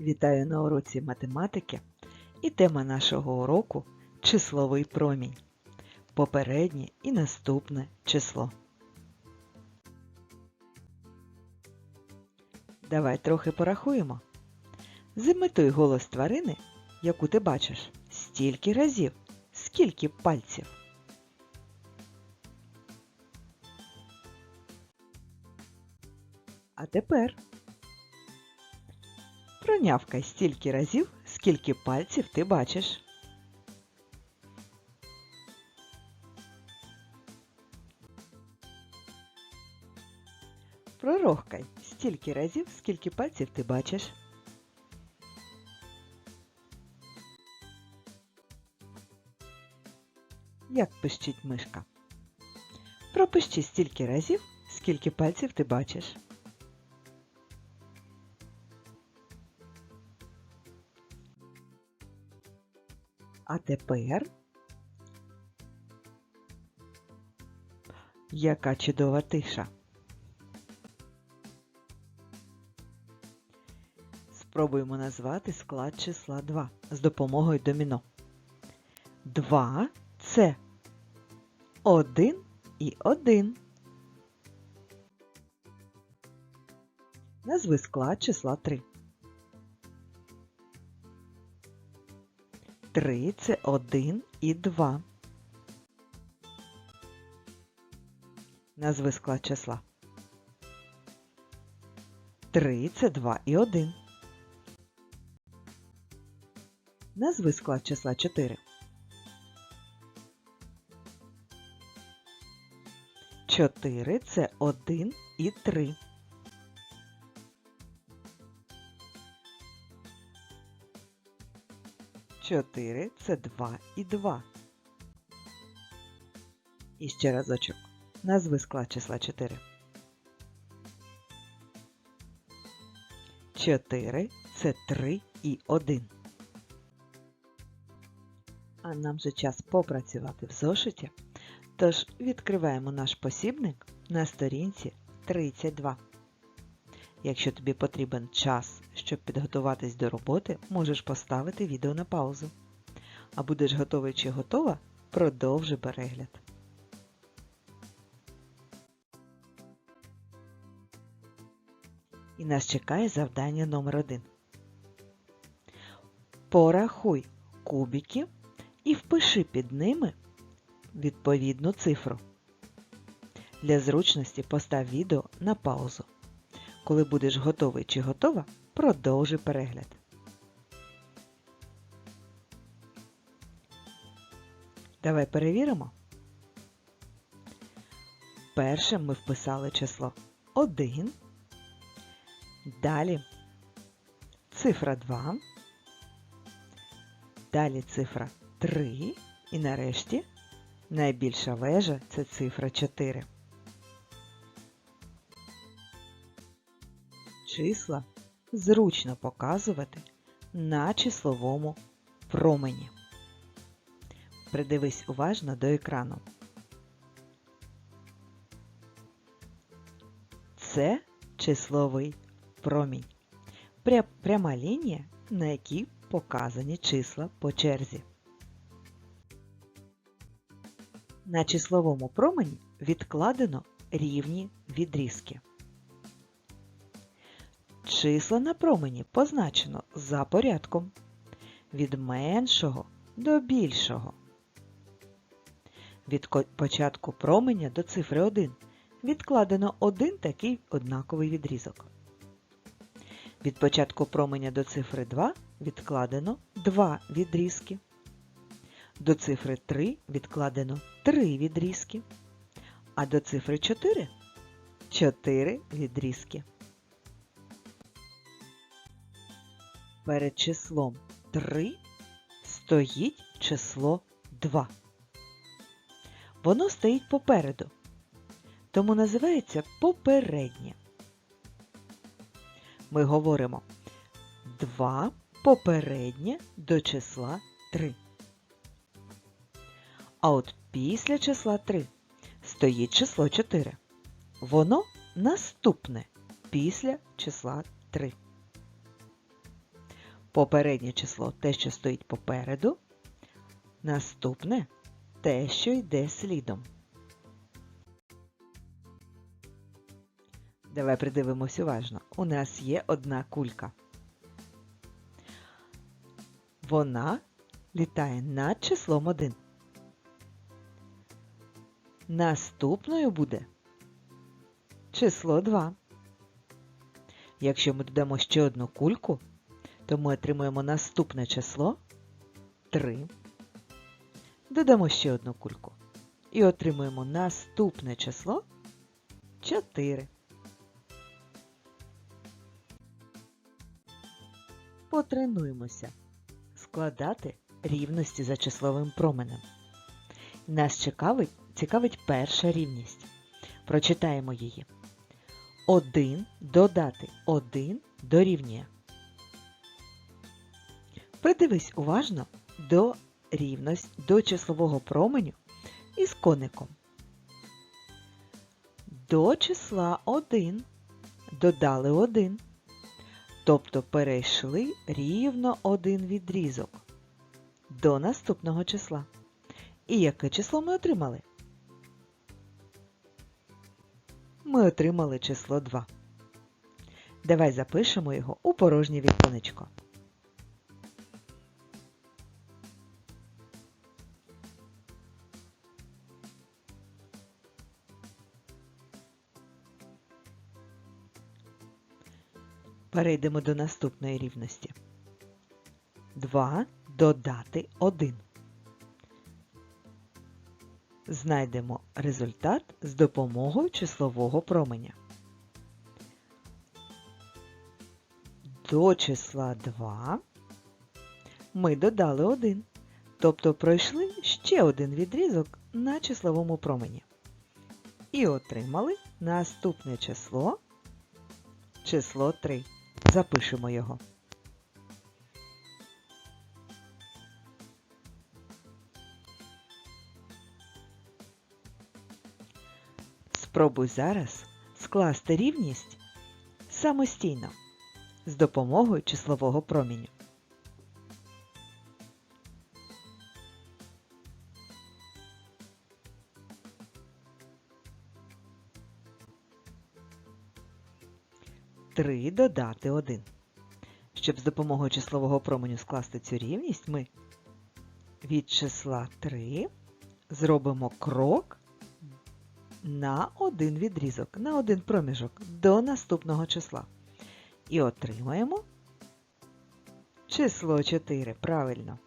Вітаю на уроці математики і тема нашого уроку числовий промінь. Попереднє і наступне число. Давай трохи порахуємо. Зимитуй голос тварини, яку ти бачиш, стільки разів, скільки пальців. А тепер Пронявкай стільки разів, скільки пальців ти бачиш. Пророхкай стільки разів, скільки пальців ти бачиш. Як пищить мишка? Пропищи стільки разів, скільки пальців ти бачиш. А тепер яка чудова тиша. Спробуємо назвати склад числа 2 з допомогою доміно. 2 це 1 і 1. Назви склад числа 3. 3 це 1 і 2. Назви склад числа. 3 це 2 і 1. Назви склад числа 4. 4 це 1 і 3. Чотири це два і два. І ще разочок. Назви склад числа 4. 4 це 3 і 1. А нам же час попрацювати в зошиті. Тож відкриваємо наш посібник на сторінці 32. Якщо тобі потрібен час, щоб підготуватись до роботи, можеш поставити відео на паузу. А будеш готовий чи готова, продовжи перегляд. І нас чекає завдання номер 1 Порахуй кубики і впиши під ними відповідну цифру. Для зручності постав відео на паузу. Коли будеш готовий чи готова, продовжуй перегляд. Давай перевіримо. Першим ми вписали число 1. Далі цифра 2. Далі цифра 3. І нарешті найбільша вежа це цифра 4. Числа зручно показувати на числовому промені. Придивись уважно до екрану. Це числовий промінь. Пря- Пряма лінія, на якій показані числа по черзі. На числовому промені відкладено рівні відрізки. Числа на промені позначено за порядком від меншого до більшого. Від початку променя до цифри 1 відкладено один такий однаковий відрізок. Від початку променя до цифри 2 відкладено два відрізки. До цифри 3 відкладено 3 відрізки. А до цифри 4 4 відрізки. Перед числом 3 стоїть число 2. Воно стоїть попереду, тому називається попереднє. Ми говоримо 2 попереднє до числа 3. А от після числа 3 стоїть число 4. Воно наступне після числа 3. Попереднє число те, що стоїть попереду. Наступне те, що йде слідом. Давай придивимось уважно. У нас є одна кулька. Вона літає над числом 1. Наступною буде число 2. Якщо ми додамо ще одну кульку, то ми отримуємо наступне число 3. Додамо ще одну кульку. І отримуємо наступне число 4. Потренуємося складати рівності за числовим променем. Нас цікавить, цікавить перша рівність. Прочитаємо її. 1 додати 1 дорівнює. Придивись уважно до рівності до числового променю із коником. До числа 1 додали 1. Тобто перейшли рівно один відрізок до наступного числа. І яке число ми отримали? Ми отримали число 2. Давай запишемо його у порожнє віконечко. Перейдемо до наступної рівності. 2 додати 1. Знайдемо результат з допомогою числового променя. До числа 2 ми додали 1, тобто пройшли ще один відрізок на числовому промені. І отримали наступне число, число 3. Запишемо його. Спробуй зараз скласти рівність самостійно з допомогою числового проміню. Три додати 1. Щоб з допомогою числового променю скласти цю рівність, ми від числа 3 зробимо крок на один відрізок, на один проміжок до наступного числа. І отримаємо число 4. Правильно.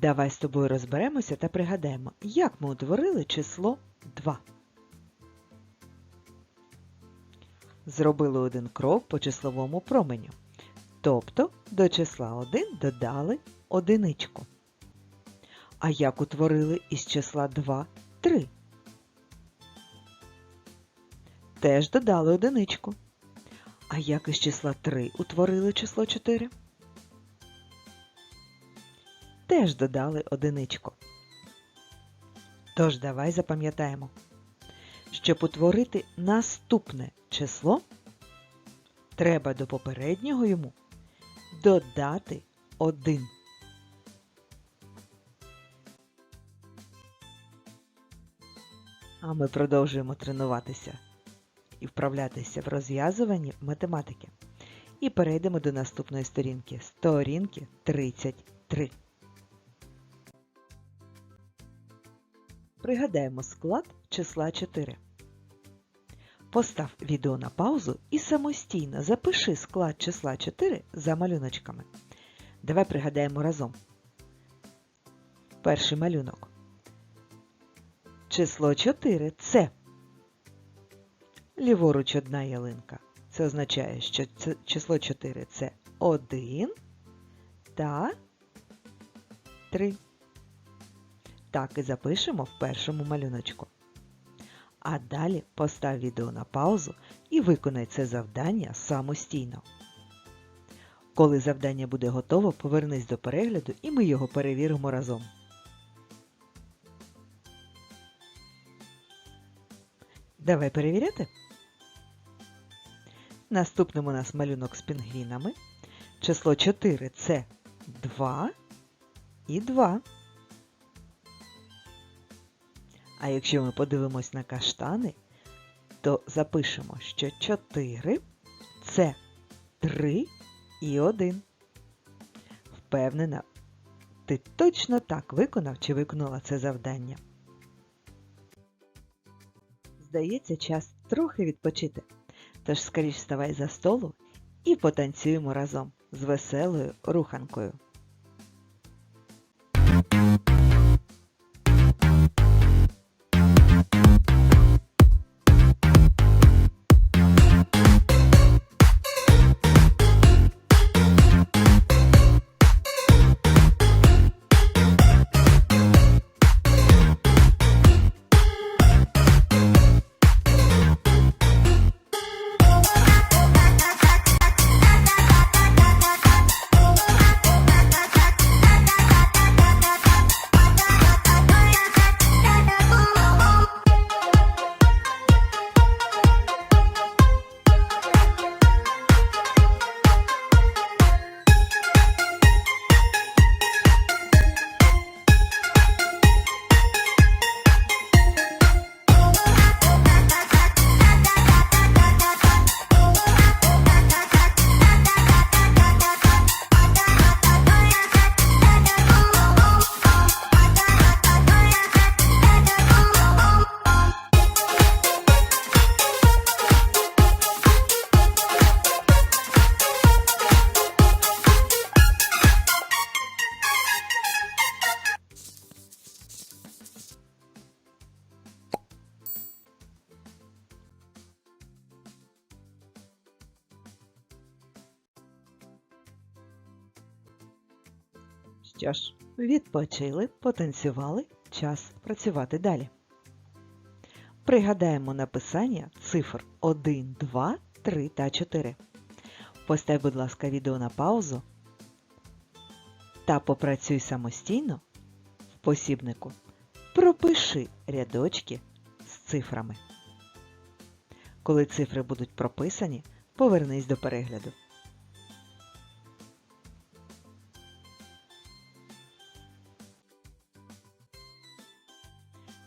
Давай з тобою розберемося та пригадаємо, як ми утворили число 2. Зробили один крок по числовому променю. Тобто до числа 1 додали одиничку. А як утворили із числа 2 3? Теж додали одиничку. А як із числа 3 утворили число 4? Теж додали одиничку. Тож давай запам'ятаємо. Щоб утворити наступне число, треба до попереднього йому додати 1. А ми продовжуємо тренуватися і вправлятися в розв'язуванні математики. І перейдемо до наступної сторінки. Сторінки 33. Пригадаємо склад числа 4. Постав відео на паузу і самостійно запиши склад числа 4 за малюночками. Давай пригадаємо разом. Перший малюнок. Число 4 це ліворуч одна ялинка. Це означає, що число 4 це 1 та 3. Так і запишемо в першому малюночку. А далі постав відео на паузу і виконай це завдання самостійно. Коли завдання буде готово, повернись до перегляду і ми його перевіримо разом. Давай перевіряти. Наступним у нас малюнок з пінгвінами. число 4 це 2 і 2. А якщо ми подивимось на каштани, то запишемо, що 4 це 3 і 1. Впевнена, ти точно так виконав чи виконала це завдання. Здається, час трохи відпочити. Тож скоріш вставай за столу і потанцюємо разом з веселою руханкою. Що ж, відпочили, потанцювали, час працювати далі. Пригадаємо написання цифр 1, 2, 3 та 4. Постав, будь ласка, відео на паузу та попрацюй самостійно в посібнику. Пропиши рядочки з цифрами. Коли цифри будуть прописані, повернись до перегляду.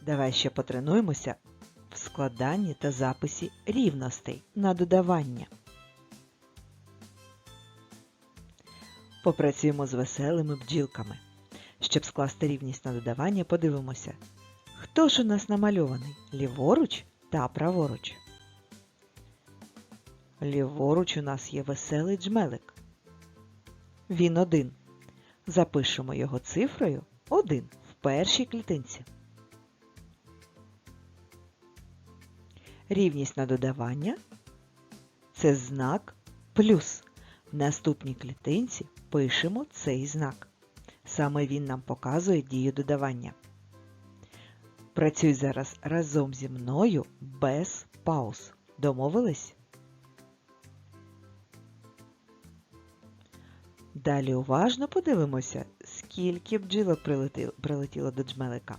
Давай ще потренуємося в складанні та записі рівностей на додавання. Попрацюємо з веселими бджілками. Щоб скласти рівність на додавання, подивимося, хто ж у нас намальований ліворуч та праворуч. Ліворуч у нас є веселий джмелик. Він один. Запишемо його цифрою 1 в першій клітинці. Рівність на додавання це знак плюс. В наступній клітинці пишемо цей знак. Саме він нам показує дію додавання. Працюй зараз разом зі мною без пауз. Домовились? Далі уважно подивимося, скільки бджілок прилетіло, до джмелика.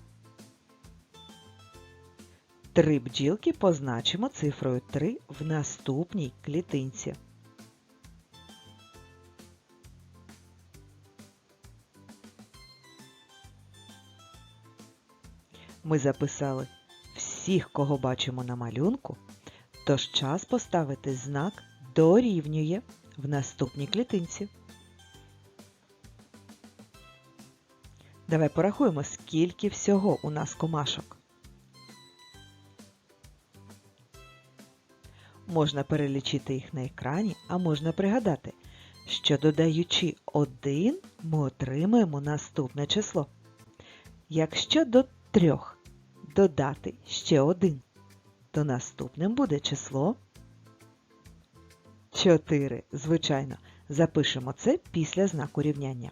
Три бджілки позначимо цифрою 3 в наступній клітинці. Ми записали всіх, кого бачимо на малюнку, тож час поставити знак дорівнює в наступній клітинці. Давай порахуємо, скільки всього у нас комашок. Можна перелічити їх на екрані, а можна пригадати, що додаючи 1, ми отримаємо наступне число. Якщо до 3 додати ще 1, то наступним буде число 4. Звичайно, запишемо це після знаку рівняння.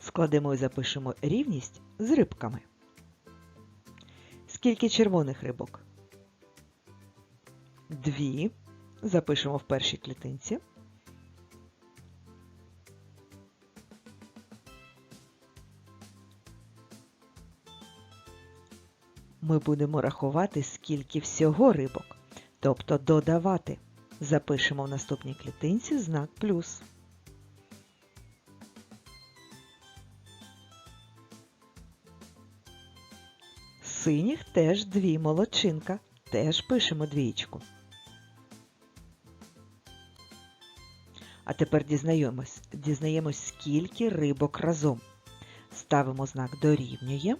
Складемо і запишемо рівність з рибками. Скільки червоних рибок? Дві. Запишемо в першій клітинці. ми будемо рахувати, скільки всього рибок, тобто додавати. Запишемо в наступній клітинці знак плюс. Синіх теж дві молодчинка. Теж пишемо двічку. А тепер дізнаємось, дізнаємось, скільки рибок разом. Ставимо знак дорівнює.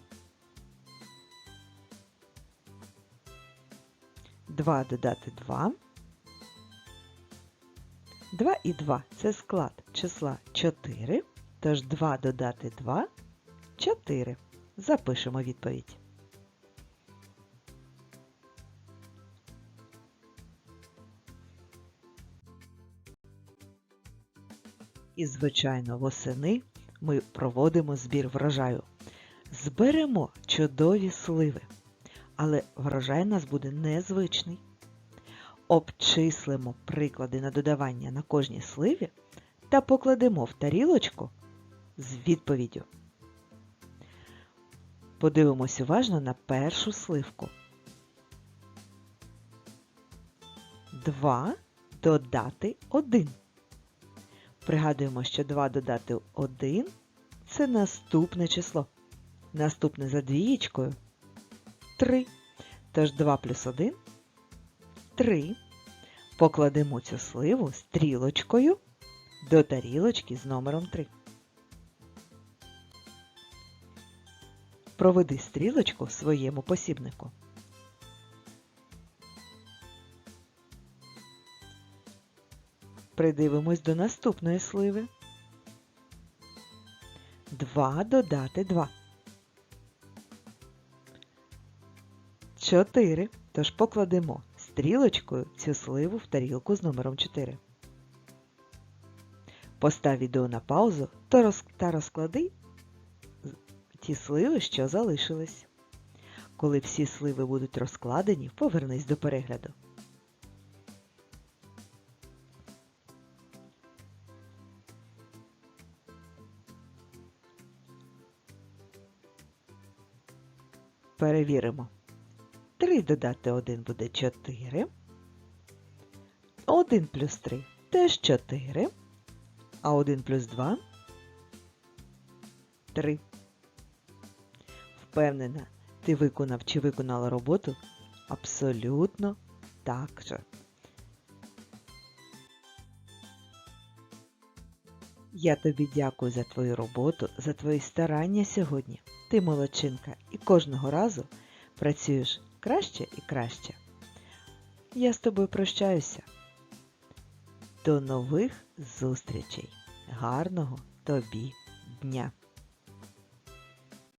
2 додати 2. 2 і 2 це склад числа 4, тож 2 додати 2 – 4. Запишемо відповідь. І, звичайно, восени ми проводимо збір врожаю. Зберемо чудові сливи, але врожай у нас буде незвичний. Обчислимо приклади на додавання на кожній сливі та покладемо в тарілочку з відповіддю. Подивимось уважно на першу сливку. 2 додати 1. Пригадуємо, що 2 додати 1 – це наступне число. Наступне за двієчкою 3. Тож 2 плюс 1 – 3. Покладемо цю сливу стрілочкою до тарілочки з номером 3. Проведи стрілочку в своєму посібнику. Придивимось до наступної сливи. 2 додати 2. 4. Тож покладемо стрілочкою цю сливу в тарілку з номером 4. Постав відео на паузу та розклади ті сливи, що залишились. Коли всі сливи будуть розкладені, повернись до перегляду. Перевіримо. 3 додати 1 буде 4. 1 плюс 3 теж 4. А 1 плюс 2 3. Впевнена, ти виконав чи виконала роботу абсолютно так же. Я тобі дякую за твою роботу, за твої старання сьогодні. Ти молодчинка і кожного разу працюєш краще і краще. Я з тобою прощаюся. До нових зустрічей. Гарного тобі дня!